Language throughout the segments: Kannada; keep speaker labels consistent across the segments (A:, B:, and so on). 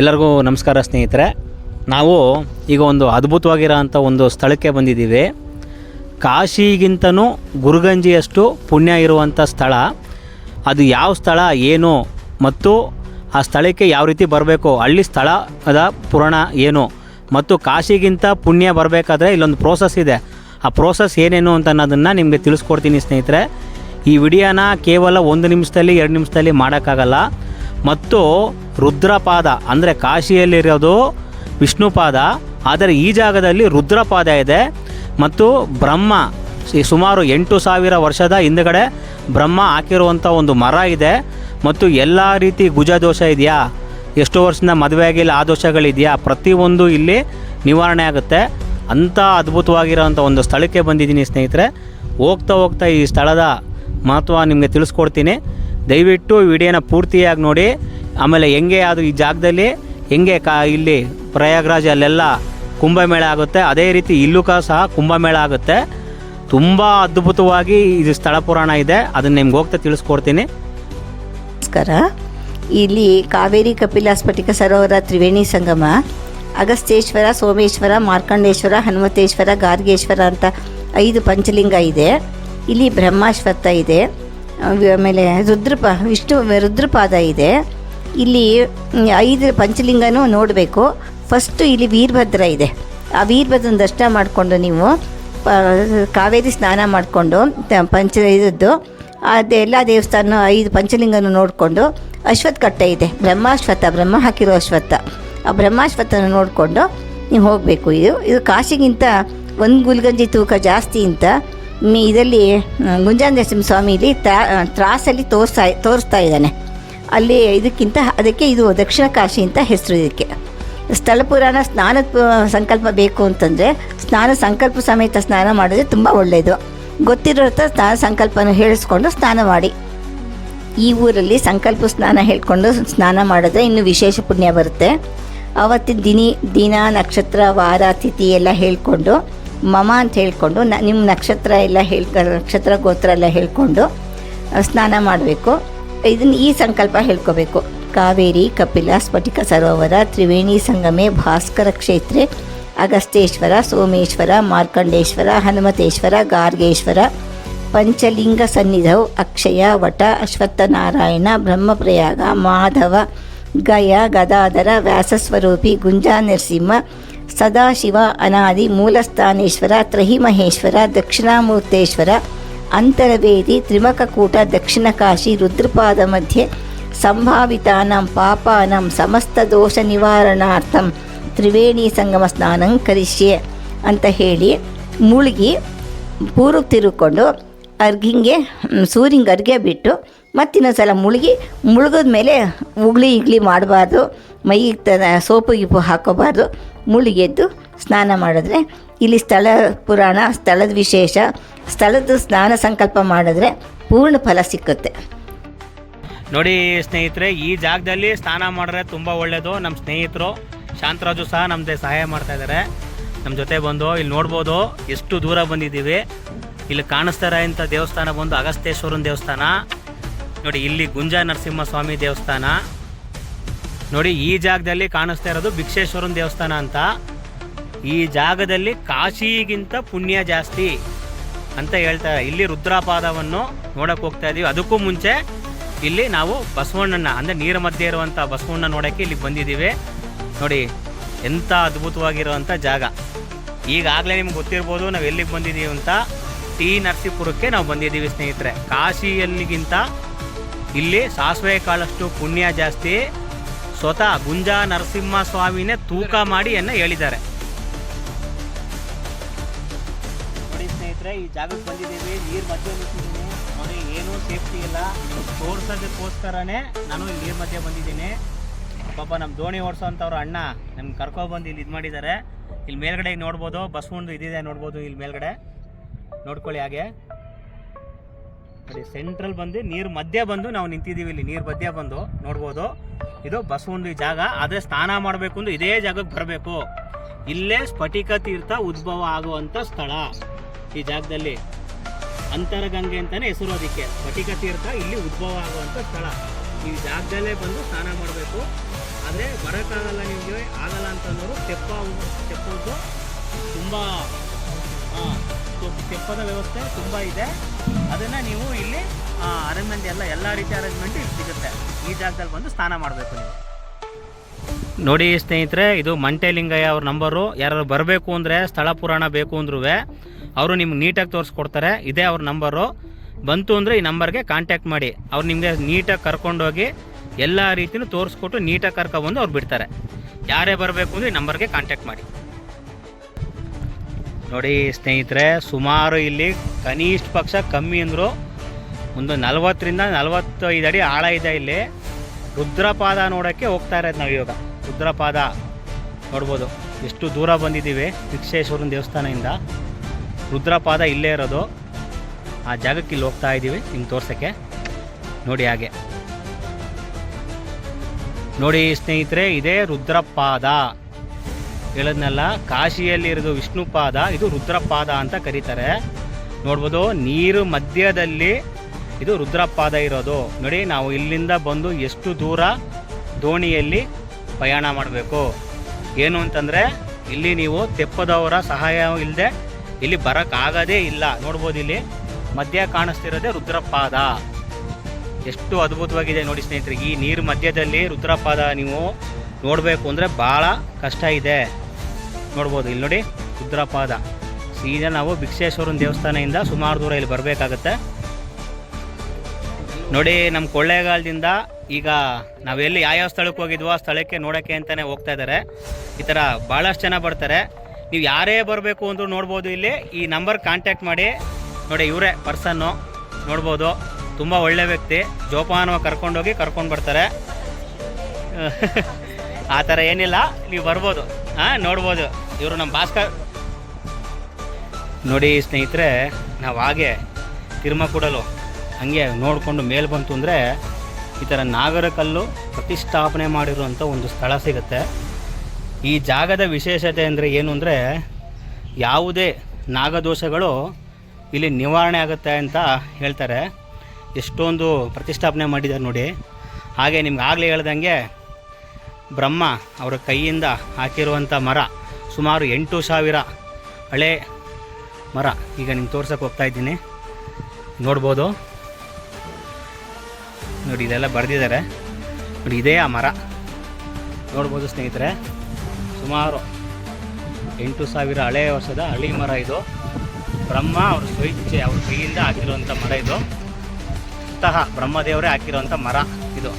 A: ಎಲ್ಲರಿಗೂ ನಮಸ್ಕಾರ ಸ್ನೇಹಿತರೆ. ನಾವು ಈಗ ಒಂದು ಅದ್ಭುತವಾಗಿರೋಂಥ ಒಂದು ಸ್ಥಳಕ್ಕೆ ಬಂದಿದ್ದೀವಿ. ಕಾಶಿಗಿಂತನೂ ಗುರುಗಂಜಿಯಷ್ಟು ಪುಣ್ಯ ಇರುವಂಥ ಸ್ಥಳ. ಅದು ಯಾವ ಸ್ಥಳ, ಏನು, ಮತ್ತು ಆ ಸ್ಥಳಕ್ಕೆ ಯಾವ ರೀತಿ ಬರಬೇಕು, ಹಳ್ಳಿ ಸ್ಥಳದ ಪುರಾಣ ಏನು, ಮತ್ತು ಕಾಶಿಗಿಂತ ಪುಣ್ಯ ಬರಬೇಕಾದ್ರೆ ಇಲ್ಲೊಂದು ಪ್ರೋಸೆಸ್ ಇದೆ. ಆ ಪ್ರೋಸೆಸ್ ಏನೇನು ಅಂತ ಅನ್ನೋದನ್ನು ನಿಮಗೆ ತಿಳಿಸ್ಕೊಡ್ತೀನಿ ಸ್ನೇಹಿತರೆ. ಈ ವಿಡಿಯೋನ ಕೇವಲ ಒಂದು ನಿಮಿಷದಲ್ಲಿ, ಎರಡು ನಿಮಿಷದಲ್ಲಿ ಮಾಡೋಕ್ಕಾಗಲ್ಲ. ಮತ್ತು ರುದ್ರಪಾದ ಅಂದರೆ ಕಾಶಿಯಲ್ಲಿರೋದು ವಿಷ್ಣುಪಾದ. ಆದರೆ ಈ ಜಾಗದಲ್ಲಿ ರುದ್ರಪಾದ ಇದೆ. ಮತ್ತು ಬ್ರಹ್ಮ ಸುಮಾರು ಎಂಟು ಸಾವಿರ ವರ್ಷದ ಹಿಂದುಗಡೆ ಬ್ರಹ್ಮ ಹಾಕಿರುವಂಥ ಒಂದು ಮರ ಇದೆ. ಮತ್ತು ಎಲ್ಲ ರೀತಿ ಗುಜ ದೋಷ ಇದೆಯಾ? ಎಷ್ಟು ವರ್ಷದಿಂದ ಮದುವೆ ಆಗಿಲ್ಲ, ಆ ದೋಷಗಳಿದೆಯಾ? ಪ್ರತಿಯೊಂದು ಇಲ್ಲಿ ನಿವಾರಣೆ ಆಗುತ್ತೆ. ಅಂಥ ಅದ್ಭುತವಾಗಿರೋಂಥ ಒಂದು ಸ್ಥಳಕ್ಕೆ ಬಂದಿದ್ದೀನಿ ಸ್ನೇಹಿತರೆ. ಹೋಗ್ತಾ ಹೋಗ್ತಾ ಈ ಸ್ಥಳದ ಮಹತ್ವ ನಿಮಗೆ ತಿಳಿಸ್ಕೊಡ್ತೀನಿ. ದಯವಿಟ್ಟು ವಿಡಿಯೋನ ಪೂರ್ತಿಯಾಗಿ ನೋಡಿ. ಆಮೇಲೆ ಹೆಂಗೆ ಅದು ಈ ಜಾಗದಲ್ಲಿ ಹೆಂಗೆ ಕಾ ಇಲ್ಲಿ ಪ್ರಯಾಗ್ರಾಜ್ ಅಲ್ಲೆಲ್ಲ ಕುಂಭಮೇಳ ಆಗುತ್ತೆ. ಅದೇ ರೀತಿ ಇಲ್ಲೂ ಕೂಡ ಸಹ ಕುಂಭಮೇಳ ಆಗುತ್ತೆ. ತುಂಬ ಅದ್ಭುತವಾಗಿ ಇದು ಸ್ಥಳ ಪುರಾಣ ಇದೆ. ಅದನ್ನು ನಿಮ್ಗೆ ಹೋಗ್ತಾ ತಿಳಿಸ್ಕೊಡ್ತೀನಿ.
B: ನಮಸ್ಕಾರ. ಇಲ್ಲಿ ಕಾವೇರಿ ಕಪಿಲ ಸ್ಫಟಿಕ ಸರೋವರ ತ್ರಿವೇಣಿ ಸಂಗಮ ಅಗಸ್ತೇಶ್ವರ ಸೋಮೇಶ್ವರ, ಮಾರ್ಕಂಡೇಶ್ವರ, ಹನುಮತೇಶ್ವರ, ಗಾರ್ಗೇಶ್ವರ ಅಂತ ಐದು ಪಂಚಲಿಂಗ ಇದೆ. ಇಲ್ಲಿ ಬ್ರಹ್ಮಾಶ್ವತ್ಥ ಇದೆ. ಆಮೇಲೆ ರುದ್ರಪ, ವಿಷ್ಣು, ರುದ್ರಪಾದ ಇದೆ. ಇಲ್ಲಿ ಐದು ಪಂಚಲಿಂಗನೂ ನೋಡಬೇಕು. ಫಸ್ಟು ಇಲ್ಲಿ ವೀರಭದ್ರ ಇದೆ. ಆ ವೀರಭದ್ರನ ದರ್ಶನ ಮಾಡಿಕೊಂಡು ನೀವು ಕಾವೇರಿ ಸ್ನಾನ ಮಾಡಿಕೊಂಡು ಪಂಚ ಇದದ್ದು ಎಲ್ಲ ದೇವಸ್ಥಾನ ಐದು ಪಂಚಲಿಂಗನ ನೋಡಿಕೊಂಡು ಅಶ್ವತ್ಥ ಕಟ್ಟೆ ಇದೆ. ಬ್ರಹ್ಮಾಶ್ವತ್ಥ, ಬ್ರಹ್ಮ ಹಾಕಿರೋ ಅಶ್ವತ್ಥ. ಆ ಬ್ರಹ್ಮಾಶ್ವತ್ಥನ ನೋಡಿಕೊಂಡು ನೀವು ಹೋಗಬೇಕು. ಇದು ಇದು ಕಾಶಿಗಿಂತ ಒಂದು ಗುಲ್ಗಂಜಿ ತೂಕ ಜಾಸ್ತಿ ಅಂತ ಇದರಲ್ಲಿ ಗುಂಜಾಂದೇಶಂ ಸ್ವಾಮಿ ಇಲ್ಲಿ ತ್ರಾಸಲ್ಲಿ ತೋರಿಸ್ತಾ ತೋರಿಸ್ತಾ ಇದ್ದಾನೆ. ಅಲ್ಲಿ ಇದಕ್ಕಿಂತ, ಅದಕ್ಕೆ ಇದು ದಕ್ಷಿಣ ಕಾಶಿ ಅಂತ ಹೆಸರು ಇದಕ್ಕೆ. ಸ್ಥಳ ಪುರಾಣ ಸ್ನಾನದ ಸಂಕಲ್ಪ ಬೇಕು ಅಂತಂದರೆ ಸ್ನಾನ ಸಂಕಲ್ಪ ಸಮೇತ ಸ್ನಾನ ಮಾಡಿದ್ರೆ ತುಂಬ ಒಳ್ಳೆಯದು ಗೊತ್ತಿರೋ ಸ್ನಾನ ಸಂಕಲ್ಪನ ಹೇಳಿಸ್ಕೊಂಡು ಸ್ನಾನ ಮಾಡಿ. ಈ ಊರಲ್ಲಿ ಸಂಕಲ್ಪ ಸ್ನಾನ ಹೇಳ್ಕೊಂಡು ಸ್ನಾನ ಮಾಡಿದ್ರೆ ಇನ್ನೂ ವಿಶೇಷ ಪುಣ್ಯ ಬರುತ್ತೆ. ಅವತ್ತಿನ ದಿನಿ, ದಿನ, ನಕ್ಷತ್ರ, ವಾರ, ತಿಥಿ ಎಲ್ಲ ಹೇಳಿಕೊಂಡು, ಮಮ ಅಂತ ಹೇಳ್ಕೊಂಡು, ನ ನಿಮ್ಮ ನಕ್ಷತ್ರ ಎಲ್ಲ ಹೇಳ್ ನಕ್ಷತ್ರ ಗೋತ್ರ ಎಲ್ಲ ಹೇಳ್ಕೊಂಡು, ಸ್ನಾನ ಮಾಡಬೇಕು. ಇದನ್ನು ಈ ಸಂಕಲ್ಪ ಹೇಳ್ಕೋಬೇಕು. ಕಾವೇರಿ, ಕಪಿಲ, ಸ್ಫಟಿಕ ಸರೋವರ, ತ್ರಿವೇಣಿ ಸಂಗಮೆ, ಭಾಸ್ಕರ ಕ್ಷೇತ್ರ ಅಗಸ್ತೇಶ್ವರ ಸೋಮೇಶ್ವರ, ಮಾರ್ಕಂಡೇಶ್ವರ, ಹನುಮತೇಶ್ವರ, ಗಾರ್ಗೇಶ್ವರ, ಪಂಚಲಿಂಗ ಸನ್ನಿಧವ್ ಅಕ್ಷಯ, ವಟ, ಅಶ್ವತ್ಥನಾರಾಯಣ, ಬ್ರಹ್ಮಪ್ರಯಾಗ, ಮಾಧವ, ಗಯ, ಗದಾಧರ, ವ್ಯಾಸಸ್ವರೂಪಿ ಗುಂಜಾ ನರಸಿಂಹ ಸದಾಶಿವ, ಅನಾದಿ, ಮೂಲಸ್ಥಾನೇಶ್ವರ, ತ್ರಹಿಮಹೇಶ್ವರ, ದಕ್ಷಿಣಾಮೂರ್ತೇಶ್ವರ ಅಂತರವೇದಿ ತ್ರಿಮಕಕೂಟ ದಕ್ಷಿಣ ಕಾಶಿ ರುದ್ರಪಾದ ಮಧ್ಯೆ ಸಂಭಾವಿತಾನಂ ಪಾಪಾನಂ ಸಮಸ್ತ ದೋಷ ನಿವಾರಣಾರ್ಥಂ ತ್ರಿವೇಣಿ ಸಂಗಮ ಸ್ನಾನಂ ಕರಿಷ್ಯೆ ಅಂತ ಹೇಳಿ ಮುಳುಗಿ ಪೂರ್ವಕ್ಕೆ ತಿರುಕೊಂಡು ಅರ್ಗಿಂಗೆ ಸೂರ್ಯಂಗೆ ಅರ್ಗೆ ಬಿಟ್ಟು ಮತ್ತಿನ್ನೊಂದು ಸಲ ಮುಳುಗಿ ಮುಳುಗಿದ ಮೇಲೆ ಉಗ್ಳಿ ಇಗ್ಲಿ ಮಾಡಬಾರ್ದು ಮೈಗೆ ತ ಸೋಪು ಗಿಪು ಹಾಕೋಬಾರ್ದು ಮುಳುಗೆದ್ದು ಸ್ನಾನ ಮಾಡಿದ್ರೆ ಇಲ್ಲಿ ಸ್ಥಳ ಪುರಾಣ, ಸ್ಥಳದ ವಿಶೇಷ ಸ್ಥಳದ ಸ್ನಾನ ಸಂಕಲ್ಪ ಮಾಡಿದ್ರೆ ಪೂರ್ಣ ಫಲ ಸಿಕ್ಕುತ್ತೆ.
A: ನೋಡಿ ಸ್ನೇಹಿತರೆ, ಈ ಜಾಗದಲ್ಲಿ ಸ್ನಾನ ಮಾಡಿದ್ರೆ ತುಂಬ ಒಳ್ಳೆಯದು ನಮ್ಮ ಸ್ನೇಹಿತರು ಶಾಂತರಾಜು ಸಹ ನಮ್ಮದೇ ಸಹಾಯ ಮಾಡ್ತಾ ಇದ್ದಾರೆ ನಮ್ಮ ಜೊತೆ ಬಂದು ಇಲ್ಲಿ ನೋಡ್ಬೋದು, ಎಷ್ಟು ದೂರ ಬಂದಿದ್ದೀವಿ. ಇಲ್ಲಿ ಕಾಣಿಸ್ತಾ ಇಂಥ ದೇವಸ್ಥಾನ ಬಂದು ಅಗಸ್ತೇಶ್ವರನ ದೇವಸ್ಥಾನ. ನೋಡಿ, ಇಲ್ಲಿ ಗುಂಜಾ ನರಸಿಂಹ ಸ್ವಾಮಿ ದೇವಸ್ಥಾನ. ನೋಡಿ, ಈ ಜಾಗದಲ್ಲಿ ಕಾಣಿಸ್ತಾ ಇರೋದು ಭಿಕ್ಷೇಶ್ವರನ ದೇವಸ್ಥಾನ ಅಂತ. ಈ ಜಾಗದಲ್ಲಿ ಕಾಶಿಗಿಂತ ಪುಣ್ಯ ಜಾಸ್ತಿ. ಅಂತ ಹೇಳ್ತಾರೆ ಇಲ್ಲಿ ರುದ್ರಪಾದವನ್ನು ನೋಡಕ್ ಹೋಗ್ತಾ ಇದೀವಿ. ಅದಕ್ಕೂ ಮುಂಚೆ ಇಲ್ಲಿ ನಾವು ಬಸವಣ್ಣನ ಅಂದ್ರೆ ನೀರ ಮಧ್ಯೆ ಇರುವಂತ ಬಸವಣ್ಣ ನೋಡಕ್ಕೆ ಇಲ್ಲಿ ಬಂದಿದ್ದೀವಿ. ನೋಡಿ, ಎಂತ ಅದ್ಭುತವಾಗಿರುವಂತ ಜಾಗ. ಈಗಾಗಲೇ ನಿಮ್ಗೆ ಗೊತ್ತಿರ್ಬೋದು, ನಾವು ಎಲ್ಲಿಗೆ ಬಂದಿದ್ದೀವಿ ಅಂತ. ಟಿ ನರಸೀಪುರಕ್ಕೆ ನಾವು ಬಂದಿದ್ದೀವಿ, ಸ್ನೇಹಿತರೆ. ಕಾಶಿಯಲ್ಲಿಗಿಂತ ಇಲ್ಲಿ ಸಾಸಿವೆ ಕಾಳಷ್ಟು ಪುಣ್ಯ ಜಾಸ್ತಿ. ಸ್ವತಃ ಗುಂಜಾ ನರಸಿಂಹ ಸ್ವಾಮಿನೇ ತೂಕ ಮಾಡಿ ಅನ್ನ ಹೇಳಿದ್ದಾರೆ. ಸ್ನೇಹಿತರೆ ಈ ಜಾಗಕ್ಕೆ ಬಂದಿದ್ದೀವಿ, ನೀರು ಮಧ್ಯೆ ನಿಂತಿದ್ದೀನಿ. ನೋಡಿ, ಏನೂ ಸೇಫ್ಟಿ ಇಲ್ಲ. ತೋರ್ಸೋದಕ್ಕೋಸ್ಕರನೇ ನಾನು ಇಲ್ಲಿ ನೀರು ಮಧ್ಯೆ ಬಂದಿದ್ದೀನಿ. ಪಾಪ ನಮ್ಮ ದೋಣಿ ಓಡಿಸೋಂಥವ್ರು ಅಣ್ಣ ನಮ್ಗೆ ಕರ್ಕೊಬಂದು ಇಲ್ಲಿ ಇದು ಮಾಡಿದ್ದಾರೆ ಇಲ್ಲಿ ಮೇಲ್ಗಡೆ ನೋಡ್ಬೋದು ಬಸವಣ್ಣದು ಇದಿದೆ ನೋಡ್ಬೋದು ಇಲ್ಲಿ ಮೇಲ್ಗಡೆ. ನೋಡ್ಕೊಳ್ಳಿ ಹಾಗೆ. ಅದೇ ಸೆಂಟ್ರಲ್ ಬಂದು, ನೀರು ಮಧ್ಯೆ ಬಂದು ನಾವು ನಿಂತಿದ್ದೀವಿ ಇಲ್ಲಿ, ನೀರು ಮಧ್ಯೆ ಬಂದು. ನೋಡ್ಬೋದು. ಇದು ಬಸವಣ್ಣದು ಈ ಜಾಗ. ಆದರೆ ಸ್ನಾನ ಮಾಡಬೇಕು ಅಂದ್ರೆ ಇದೇ ಜಾಗಕ್ಕೆ ಬರಬೇಕು. ಇಲ್ಲೇ ಸ್ಫಟಿಕ ತೀರ್ಥ ಉದ್ಭವ ಆಗುವಂಥ ಸ್ಥಳ. ಈ ಜಾಗದಲ್ಲಿ ಅಂತರಗಂಗೆ ಅಂತಲೇ ಹೆಸರು ಅದಕ್ಕೆ. ಸ್ಫಟಿಕ ತೀರ್ಥ ಇಲ್ಲಿ ಉದ್ಭವ ಆಗುವಂಥ ಸ್ಥಳ. ಈ ಜಾಗದಲ್ಲೇ ಬಂದು ಸ್ನಾನ ಮಾಡಬೇಕು. ಆದರೆ ಬರೋಕ್ಕಾಗಲ್ಲ ನಿಮಗೆ, ಆಗಲ್ಲ ಅಂತಂದವರು ತೆಪ್ಪ ತೆಪ್ಪದ್ದು ತುಂಬ ತೆಪ್ಪದ ವ್ಯವಸ್ಥೆ ತುಂಬ ಇದೆ. ಅದನ್ನು ನೀವು ಇಲ್ಲಿ ಅರೇಂಜ್ಮೆಂಟ್ ಎಲ್ಲ ಎಲ್ಲ ರೀತಿಯ ಅರೇಂಜ್ಮೆಂಟ್ ಇಲ್ಲಿ ಸಿಗುತ್ತೆ. ಈ ಜಾಗದಲ್ಲಿ ಬಂದು ಸ್ನಾನ ಮಾಡಬೇಕು ನೀವು. ನೋಡಿ ಸ್ನೇಹಿತರೆ, ಇದು ಮಂಟೆಲಿಂಗಯ್ಯ ಅವ್ರ ನಂಬರು. ಯಾರು ಬರಬೇಕು ಅಂದರೆ ಸ್ಥಳ ಪುರಾಣ ಬೇಕು ಅಂದ್ರೂ ಅವರು ನಿಮ್ಗೆ ನೀಟಾಗಿ ತೋರಿಸ್ಕೊಡ್ತಾರೆ. ಇದೇ ಅವ್ರ ನಂಬರು. ಬಂತು ಅಂದರೆ ಈ ನಂಬರ್ಗೆ ಕಾಂಟ್ಯಾಕ್ಟ್ ಮಾಡಿ. ಅವ್ರು ನಿಮಗೆ ನೀಟಾಗಿ ಕರ್ಕೊಂಡೋಗಿ ಎಲ್ಲ ರೀತಿಯೂ ತೋರಿಸ್ಕೊಟ್ಟು ನೀಟಾಗಿ ಕರ್ಕೊಬಂದು ಅವ್ರು ಬಿಡ್ತಾರೆ. ಯಾರೇ ಬರಬೇಕು ಅಂದರೆ ಈ ನಂಬರ್ಗೆ ಕಾಂಟ್ಯಾಕ್ಟ್ ಮಾಡಿ. ನೋಡಿ ಸ್ನೇಹಿತರೆ, ಸುಮಾರು ಇಲ್ಲಿ ಕನಿಷ್ಠ ಪಕ್ಷ ಕಮ್ಮಿ ಅಂದರು. ಒಂದು ನಲವತ್ತರಿಂದ ನಲವತ್ತೈದು ಅಡಿ ಆಳ ಇದೆ ಇಲ್ಲಿ. ರುದ್ರಪಾದ ನೋಡೋಕ್ಕೆ ಹೋಗ್ತಾ ಇರೋದು ನಾವು ಇವಾಗ. ರುದ್ರಪಾದ ನೋಡ್ಬೋದು. ಎಷ್ಟು ದೂರ ಬಂದಿದ್ದೀವಿ. ವಿಕ್ಷೇಶ್ವರನ ದೇವಸ್ಥಾನದಿಂದ. ರುದ್ರಪಾದ ಇಲ್ಲೇ ಇರೋದು. ಆ ಜಾಗಕ್ಕೆ ಇಲ್ಲಿ ಹೋಗ್ತಾ ಇದ್ದೀವಿ ನಿಮ್ಗೆ ತೋರ್ಸೋಕ್ಕೆ. ನೋಡಿ ಹಾಗೆ. ನೋಡಿ ಸ್ನೇಹಿತರೆ, ಇದೇ ರುದ್ರಪಾದ. ಹೇಳದ್ನಲ್ಲ ಕಾಶಿಯಲ್ಲಿ ಇರೋದು ವಿಷ್ಣುಪಾದ, ಇದು ರುದ್ರಪಾದ ಅಂತ ಕರೀತಾರೆ. ನೋಡ್ಬೋದು, ನೀರು ಮಧ್ಯದಲ್ಲಿ ಇದು ರುದ್ರಪಾದ ಇರೋದು. ನೋಡಿ, ನಾವು ಇಲ್ಲಿಂದ ಬಂದು ಎಷ್ಟು ದೂರ ದೋಣಿಯಲ್ಲಿ ಪ್ರಯಾಣ ಮಾಡಬೇಕು. ಏನು ಅಂತಂದರೆ, ಇಲ್ಲಿ ನೀವು ತೆಪ್ಪದವರ ಸಹಾಯ ಇಲ್ಲದೆ ಇಲ್ಲಿ ಬರೋಕ್ಕಾಗೋದೇ ಇಲ್ಲ. ನೋಡ್ಬೋದು ಇಲ್ಲಿ. ಮಧ್ಯ ಕಾಣಿಸ್ತಿರೋದೇ ರುದ್ರಪಾದ. ಎಷ್ಟು ಅದ್ಭುತವಾಗಿದೆ ನೋಡಿ ಸ್ನೇಹಿತರೆ, ಈ ನೀರು ಮಧ್ಯದಲ್ಲಿ ರುದ್ರಪಾದ ನೀವು ನೋಡಬೇಕು ಅಂದರೆ ಭಾಳ ಕಷ್ಟ ಇದೆ. ನೋಡ್ಬೋದು ಇಲ್ಲಿ ನೋಡಿ ರುದ್ರಪಾದ. ಸೀದಾ ನಾವು ಭಿಕ್ಷೇಶ್ವರನ ದೇವಸ್ಥಾನದಿಂದ ಸುಮಾರು ದೂರ ಇಲ್ಲಿ ಬರಬೇಕಾಗತ್ತೆ. ನೋಡಿ ನಮ್ಮ ಕೊಳ್ಳೇಗಾಲದಿಂದ ಈಗ ನಾವೆಲ್ಲಿ ಯಾವ್ಯಾವ ಸ್ಥಳಕ್ಕೆ ಹೋಗಿದ್ವೋ ಆ ಸ್ಥಳಕ್ಕೆ ನೋಡೋಕ್ಕೆ ಅಂತಲೇ ಹೋಗ್ತಾ ಇದ್ದಾರೆ ಈ ಥರ ಭಾಳಷ್ಟು ಜನ ಬರ್ತಾರೆ. ನೀವು ಯಾರೇ ಬರಬೇಕು ಅಂದರೂ ನೋಡ್ಬೋದು ಇಲ್ಲಿ. ಈ ನಂಬರ್ ಕಾಂಟ್ಯಾಕ್ಟ್ ಮಾಡಿ. ನೋಡಿ, ಇವರೇ ಪರ್ಸನ್ನು ನೋಡ್ಬೋದು. ತುಂಬ ಒಳ್ಳೆ ವ್ಯಕ್ತಿ. ಜೋಪಾನವಾಗಿ ಕರ್ಕೊಂಡೋಗಿ ಕರ್ಕೊಂಡು ಬರ್ತಾರೆ. ಆ ಥರ ಏನಿಲ್ಲ. ನೀವು ಬರ್ಬೋದು. ಹಾಂ, ನೋಡ್ಬೋದು. ಇವರು ನಮ್ಮ ಭಾಸ್ಕರ್. ನೋಡಿ, ಸ್ನೇಹಿತರೆ, ನಾವು ಹಾಗೆ ತಿರುಮಕೂಡಲು ಹಂಗೆ ನೋಡಿಕೊಂಡು ಮೇಲೆ ಬಂತು ಅಂದರೆ ಈ ಥರ ನಾಗರಕಲ್ಲು ಪ್ರತಿಷ್ಠಾಪನೆ ಮಾಡಿರುವಂಥ ಒಂದು ಸ್ಥಳ ಸಿಗುತ್ತೆ. ಈ ಜಾಗದ ವಿಶೇಷತೆ ಅಂದರೆ ಏನು ಅಂದರೆ ಯಾವುದೇ ನಾಗದೋಷಗಳು ಇಲ್ಲಿ ನಿವಾರಣೆ ಆಗುತ್ತೆ ಅಂತ ಹೇಳ್ತಾರೆ. ಎಷ್ಟೊಂದು ಪ್ರತಿಷ್ಠಾಪನೆ ಮಾಡಿದ್ದಾರೆ ನೋಡಿ. ಹಾಗೆ ನಿಮ್ಗೆ ಆಗಲೇ ಹೇಳ್ದಂಗೆ ಬ್ರಹ್ಮ ಅವರ ಕೈಯಿಂದ ಹಾಕಿರುವಂಥ ಮರ, ಸುಮಾರು ಎಂಟು ಸಾವಿರ ಹಳೆ ಮರ. ಈಗ ನಿಮ್ಗೆ ತೋರ್ಸಕ್ಕೆ ಹೋಗ್ತಾ ಇದ್ದೀನಿ. ನೋಡ್ಬೋದು. ನೋಡಿ, ಇದೆಲ್ಲ ಬರೆದಿದ್ದಾರೆ. ನೋಡಿ, ಇದೇ ಆ ಮರ. ನೋಡ್ಬೋದು ಸ್ನೇಹಿತರೆ. ಸುಮಾರು ಎಂಟು ಸಾವಿರ ಹಳೆಯ ವರ್ಷದ ಹಳಿ ಮರ ಇದು. ಬ್ರಹ್ಮ ಅವ್ರ ಸ್ವಇಚ್ಛೆ, ಅವ್ರ ಕೈಯಿಂದ ಹಾಕಿರುವಂಥ ಮರ ಇದು. ಸ್ವತಃ ಬ್ರಹ್ಮದೇವರೇ ಹಾಕಿರುವಂಥ ಮರ ಇದು.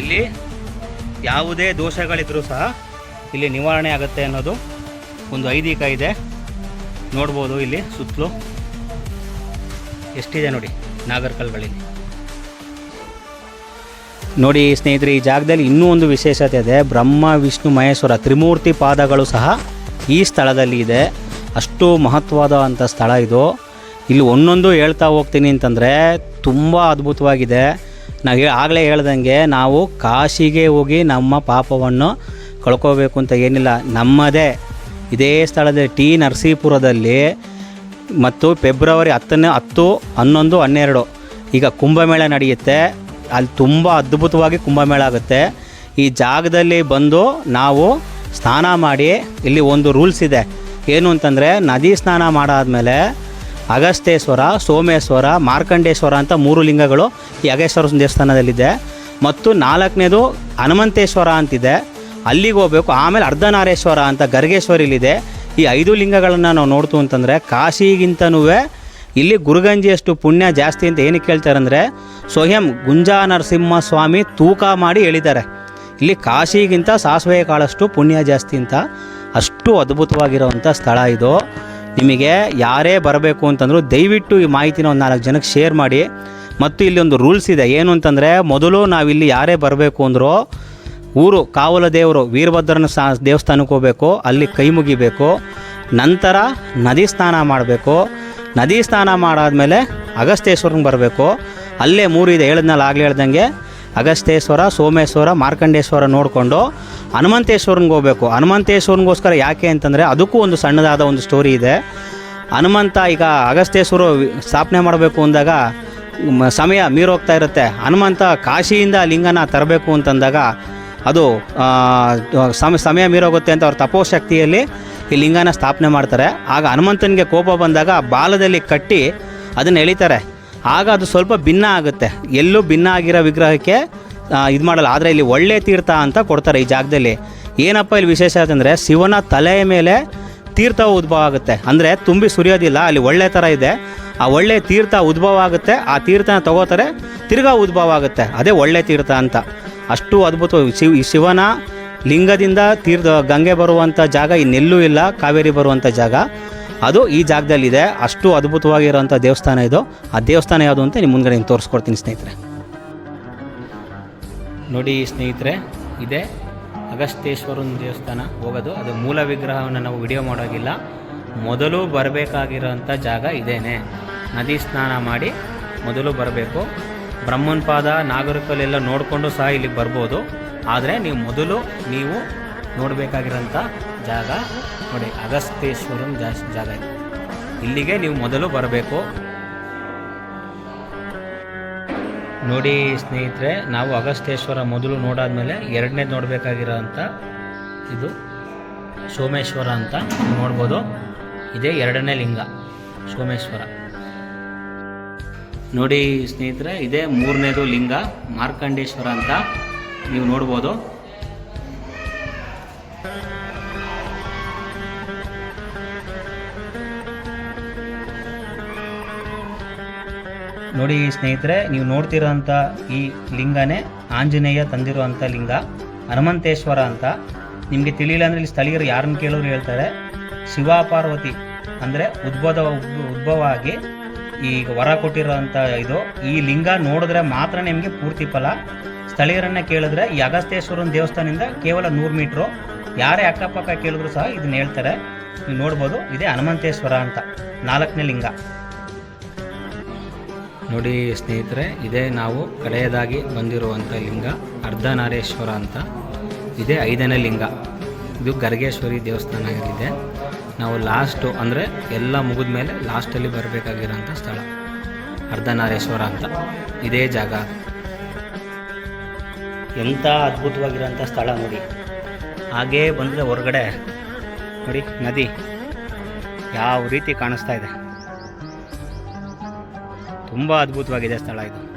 A: ಇಲ್ಲಿ ಯಾವುದೇ ದೋಷಗಳಿದ್ರೂ ಸಹ ಇಲ್ಲಿ ನಿವಾರಣೆ ಆಗುತ್ತೆ ಅನ್ನೋದು ಒಂದು ಐದೀಕ ಇದೆ. ನೋಡ್ಬೋದು ಇಲ್ಲಿ ಸುತ್ತಲೂ ಎಷ್ಟಿದೆ ನೋಡಿ ನಾಗರ್ಕಲ್ಗಳಿಲ್ಲಿ ನೋಡಿ ಸ್ನೇಹಿತರೆ, ಈ ಜಾಗದಲ್ಲಿ ಇನ್ನೂ ಒಂದು ವಿಶೇಷತೆ ಇದೆ. ಬ್ರಹ್ಮ, ವಿಷ್ಣು, ಮಹೇಶ್ವರ ತ್ರಿಮೂರ್ತಿ ಪಾದಗಳು ಸಹ ಈ ಸ್ಥಳದಲ್ಲಿ ಇದೆ. ಅಷ್ಟು ಮಹತ್ವದ ಅಂಥ ಸ್ಥಳ ಇದು. ಇಲ್ಲಿ ಒಂದೊಂದು ಹೇಳ್ತಾ ಹೋಗ್ತೀನಿ ಅಂತಂದರೆ ತುಂಬ ಅದ್ಭುತವಾಗಿದೆ. ನಾವು ಆಗಲೇ ಹೇಳ್ದಂಗೆ ನಾವು ಕಾಶಿಗೆ ಹೋಗಿ ನಮ್ಮ ಪಾಪವನ್ನು ಕಳ್ಕೋಬೇಕು ಅಂತ ಏನಿಲ್ಲ. ನಮ್ಮದೇ. ಇದೇ ಸ್ಥಳದಲ್ಲಿ ಟಿ ನರಸೀಪುರದಲ್ಲಿ ಮತ್ತು ಫೆಬ್ರವರಿ ಹತ್ತನೇ, ಹತ್ತು, ಹನ್ನೊಂದು, ಹನ್ನೆರಡು. ಈಗ ಕುಂಭಮೇಳ ನಡೆಯುತ್ತೆ. ಅಲ್ಲಿ ತುಂಬ ಅದ್ಭುತವಾಗಿ ಕುಂಭಮೇಳ ಆಗುತ್ತೆ. ಈ ಜಾಗದಲ್ಲಿ ಬಂದು ನಾವು ಸ್ನಾನ ಮಾಡಿ ಇಲ್ಲಿ ಒಂದು ರೂಲ್ಸ್ ಇದೆ. ಏನು ಅಂತಂದರೆ ನದಿ ಸ್ನಾನ ಮಾಡಾದಮೇಲೆ ಅಗಸ್ತೇಶ್ವರ ಸೋಮೇಶ್ವರ, ಮಾರ್ಕಂಡೇಶ್ವರ ಅಂತ ಮೂರು ಲಿಂಗಗಳು ಈ ಅಗೇಶ್ವರ ದೇವಸ್ಥಾನದಲ್ಲಿದೆ. ಮತ್ತು ನಾಲ್ಕನೇದು ಹನುಮಂತೇಶ್ವರ ಅಂತಿದೆ. ಅಲ್ಲಿಗೆ ಹೋಗಬೇಕು. ಆಮೇಲೆ ಅರ್ಧನಾರೇಶ್ವರ ಅಂತ ಗರ್ಗೇಶ್ವರಿಲಿದೆ. ಈ ಐದು ಲಿಂಗಗಳನ್ನು ನಾವು ನೋಡ್ತು ಅಂತಂದರೆ ಕಾಶಿಗಿಂತನೂ ಇಲ್ಲಿ ಗುರುಗಂಜಿಯಷ್ಟು ಪುಣ್ಯ ಜಾಸ್ತಿ ಅಂತ ಏನಕ್ಕೆ ಹೇಳ್ತಾರೆ ಅಂದರೆ ಸ್ವಯಂ ಗುಂಜಾ ನರಸಿಂಹ ಸ್ವಾಮಿ ತೂಕ ಮಾಡಿ ಹೇಳಿದ್ದಾರೆ ಇಲ್ಲಿ ಕಾಶಿಗಿಂತ ಸಾಸಿವೆ ಕಾಳಷ್ಟು ಪುಣ್ಯ ಜಾಸ್ತಿ ಅಂತ, ಅಷ್ಟು ಅದ್ಭುತವಾಗಿರೋವಂಥ ಸ್ಥಳ ಇದು. ನಿಮಗೆ ಯಾರೇ ಬರಬೇಕು ಅಂತಂದರೂ ದಯವಿಟ್ಟು ಈ ಮಾಹಿತಿನ ಒಂದು ನಾಲ್ಕು ಜನಕ್ಕೆ ಶೇರ್ ಮಾಡಿ. ಮತ್ತು ಇಲ್ಲಿ ಒಂದು ರೂಲ್ಸ್ ಇದೆ, ಏನು ಅಂತಂದರೆ ಮೊದಲು ನಾವಿಲ್ಲಿ ಯಾರೇ ಬರಬೇಕು ಅಂದರೂ, ಊರು ಕಾವಲ ದೇವರು ವೀರಭದ್ರನ ಸಾ ದೇವಸ್ಥಾನಕ್ಕೆ ಹೋಗಬೇಕು, ಅಲ್ಲಿ ಕೈ ಮುಗಿಬೇಕು, ನಂತರ ನದಿ ಸ್ನಾನ ಮಾಡಬೇಕು ನದಿ ಸ್ನಾನ ಮಾಡಾದಮೇಲೆ ಅಗಸ್ತೇಶ್ವರನ ಬರಬೇಕು. ಅಲ್ಲೇ ಮೂರು ಇದೆ ಹೇಳಿದ್ನಲ್ಲ ಆಗಲೇ ಹೇಳ್ದಂಗೆ. ಅಗಸ್ತೇಶ್ವರ ಸೋಮೇಶ್ವರ, ಮಾರ್ಕಂಡೇಶ್ವರ ನೋಡಿಕೊಂಡು ಹನುಮಂತೇಶ್ವರನಿಗೆ ಹೋಗಬೇಕು. ಹನುಮಂತೇಶ್ವರನಿಗೋಸ್ಕರ ಯಾಕೆ ಅಂತಂದರೆ ಅದಕ್ಕೂ ಒಂದು ಸಣ್ಣದಾದ ಒಂದು ಸ್ಟೋರಿ ಇದೆ. ಹನುಮಂತ ಈಗ ಅಗಸ್ತೇಶ್ವರ ಸ್ಥಾಪನೆ ಮಾಡಬೇಕು ಅಂದಾಗ ಸಮಯ ಮೀರೋಗ್ತಾ ಇರುತ್ತೆ. ಹನುಮಂತ ಕಾಶಿಯಿಂದ ಲಿಂಗನ ತರಬೇಕು ಅಂತಂದಾಗ ಅದು ಸಮ, ಸಮಯ ಮೀರೋಗುತ್ತೆ ಅಂತ ಅವ್ರ ತಪೋಶಕ್ತಿಯಲ್ಲಿ ಈ ಲಿಂಗನ ಸ್ಥಾಪನೆ ಮಾಡ್ತಾರೆ. ಆಗ ಹನುಮಂತನಿಗೆ ಕೋಪ ಬಂದಾಗ ಬಾಲದಲ್ಲಿ ಕಟ್ಟಿ ಅದನ್ನು ಎಳಿತಾರೆ. ಆಗ ಅದು ಸ್ವಲ್ಪ ಭಿನ್ನ ಆಗುತ್ತೆ. ಎಲ್ಲೂ ಭಿನ್ನ ಆಗಿರೋ ವಿಗ್ರಹಕ್ಕೆ ಇದು ಮಾಡಲ್ಲ. ಆದರೆ ಇಲ್ಲಿ ಒಳ್ಳೆ ತೀರ್ಥ ಅಂತ ಕೊಡ್ತಾರೆ ಈ ಜಾಗದಲ್ಲಿ. ಏನಪ್ಪ ಇಲ್ಲಿ ವಿಶೇಷ ಅಂತಂದರೆ ಶಿವನ ತಲೆಯ ಮೇಲೆ ತೀರ್ಥ ಉದ್ಭವ ಆಗುತ್ತೆ. ಅಂದರೆ ತುಂಬಿ ಸುರಿಯೋದಿಲ್ಲ, ಅಲ್ಲಿ ಒಳ್ಳೆ ಥರ ಇದೆ. ಆ ಒಳ್ಳೆ ತೀರ್ಥ ಉದ್ಭವ ಆಗುತ್ತೆ. ಆ ತೀರ್ಥನ ತಗೋತಾರೆ, ತಿರ್ಗಾ ಉದ್ಭವ ಆಗುತ್ತೆ. ಅದೇ ಒಳ್ಳೆ ತೀರ್ಥ ಅಂತ. ಅಷ್ಟು ಅದ್ಭುತ ಶಿವ ಶಿವನ ಲಿಂಗದಿಂದ ತೀರ್ಥ, ಗಂಗೆ ಬರುವಂಥ ಜಾಗ ಇನ್ನೆಲ್ಲೂ ಇಲ್ಲ, ಕಾವೇರಿ ಬರುವಂಥ ಜಾಗ. ಅದು ಈ ಜಾಗದಲ್ಲಿದೆ. ಅಷ್ಟು ಅದ್ಭುತವಾಗಿರುವಂಥ ದೇವಸ್ಥಾನ ಇದು. ಆ ದೇವಸ್ಥಾನ ಯಾವುದು ಅಂತ ನಿಮ್ಮ ಮುಂದೆ ನಿಮ್ಗೆ ತೋರಿಸ್ಕೊಡ್ತೀನಿ ಸ್ನೇಹಿತರೆ. ನೋಡಿ ಸ್ನೇಹಿತರೆ, ಇದೆ ಅಗಸ್ತೇಶ್ವರನ ದೇವಸ್ಥಾನ. ಹೋಗೋದು. ಅದು ಮೂಲ ವಿಗ್ರಹವನ್ನು ನಾವು ವಿಡಿಯೋ ಮಾಡೋಗಿಲ್ಲ. ಮೊದಲು ಬರಬೇಕಾಗಿರೋಂಥ ಜಾಗ ಇದೇನೆ. ನದಿ ಸ್ನಾನ ಮಾಡಿ ಮೊದಲು ಬರಬೇಕು. ಬ್ರಹ್ಮನ್ ಪಾದ ನಾಗರಿಕಲೆಲ್ಲ ನೋಡಿಕೊಂಡು ಸಹ ಇಲ್ಲಿಗೆ ಬರ್ಬೋದು. ಆದರೆ ನೀವು ಮೊದಲು ನೀವು ನೋಡಬೇಕಾಗಿರೋಂಥ ಜಾಗ ನೋಡಿ ಅಗಸ್ತೇಶ್ವರನ ಜಾಸ್ತಿ ಜಾಗ ಇದೆ. ಇಲ್ಲಿಗೆ ನೀವು ಮೊದಲು ಬರಬೇಕು. ನೋಡಿ ಸ್ನೇಹಿತರೆ, ನಾವು ಅಗಸ್ತೇಶ್ವರ ಮೊದಲು ನೋಡಾದ್ಮೇಲೆ ಎರಡನೇದು ನೋಡಬೇಕಾಗಿರೋಂಥ ಇದು ಸೋಮೇಶ್ವರ ಅಂತ ನೋಡ್ಬೋದು. ಇದೇ ಎರಡನೇ ಲಿಂಗ, ಸೋಮೇಶ್ವರ. ನೋಡಿ ಸ್ನೇಹಿತರೆ, ಇದೇ ಮೂರನೇದು ಲಿಂಗ, ಮಾರ್ಕಂಡೇಶ್ವರ ಅಂತ. ನೀವು ನೋಡ್ಬೋದು. ನೋಡಿ ಸ್ನೇಹಿತರೆ, ನೀವು ನೋಡ್ತಿರೋಂಥ ಈ ಲಿಂಗನೇ ಆಂಜನೇಯ ತಂದಿರುವಂಥ ಲಿಂಗ, ಹನುಮಂತೇಶ್ವರ ಅಂತ. ನಿಮಗೆ ತಿಳಿಯಿಲ್ಲ ಅಂದರೆ ಇಲ್ಲಿ ಸ್ಥಳೀಯರು ಯಾರನ್ನು ಕೇಳೋರು ಹೇಳ್ತಾರೆ ಶಿವ ಪಾರ್ವತಿ ಅಂದರೆ ಉದ್ಭವ ಉದ್ಭವ ಆಗಿ ಈಗ ವರ ಕೊಟ್ಟಿರೋಂಥ ಇದು, ಈ ಲಿಂಗ ನೋಡಿದ್ರೆ ಮಾತ್ರ ನಿಮಗೆ ಪೂರ್ತಿ ಫಲ. ಸ್ಥಳೀಯರನ್ನ ಕೇಳಿದ್ರೆ ಈ ಅಗಸ್ತೇಶ್ವರನ ದೇವಸ್ಥಾನದಿಂದ ಕೇವಲ ನೂರು ಮೀಟ್ರು. ಯಾರೇ ಅಕ್ಕಪಕ್ಕ ಕೇಳಿದ್ರು ಸಹ ಇದನ್ನ ಹೇಳ್ತಾರೆ. ನೀವು ನೋಡ್ಬೋದು, ಇದೇ ಹನುಮಂತೇಶ್ವರ ಅಂತ, ನಾಲ್ಕನೇ ಲಿಂಗ. ನೋಡಿ ಸ್ನೇಹಿತರೆ, ಇದೇ ನಾವು ಕಡೆಯದಾಗಿ ಬಂದಿರುವಂಥ ಲಿಂಗ, ಅರ್ಧನಾರೇಶ್ವರ ಅಂತ. ಇದೇ ಐದನೇ ಲಿಂಗ. ಇದು ಗರ್ಗೇಶ್ವರಿ ದೇವಸ್ಥಾನ ಇದೆ ನಾವು ಲಾಸ್ಟು ಅಂದರೆ ಎಲ್ಲ ಮುಗಿದ ಮೇಲೆ ಲಾಸ್ಟಲ್ಲಿ ಬರಬೇಕಾಗಿರೋಂಥ ಸ್ಥಳ. ಅರ್ಧನಾರೇಶ್ವರ ಅಂತ. ಇದೇ ಜಾಗ. ಎಂಥ ಅದ್ಭುತವಾಗಿರೋಂಥ ಸ್ಥಳ ನೋಡಿ. ಹಾಗೇ ಬಂದರೆ ಹೊರಗಡೆ ನೋಡಿ, ನದಿ. ಯಾವ ರೀತಿ ಕಾಣಿಸ್ತಾ ಇದೆ. ತುಂಬ ಅದ್ಭುತವಾಗಿದೆ ಸ್ಥಳ ಇದು.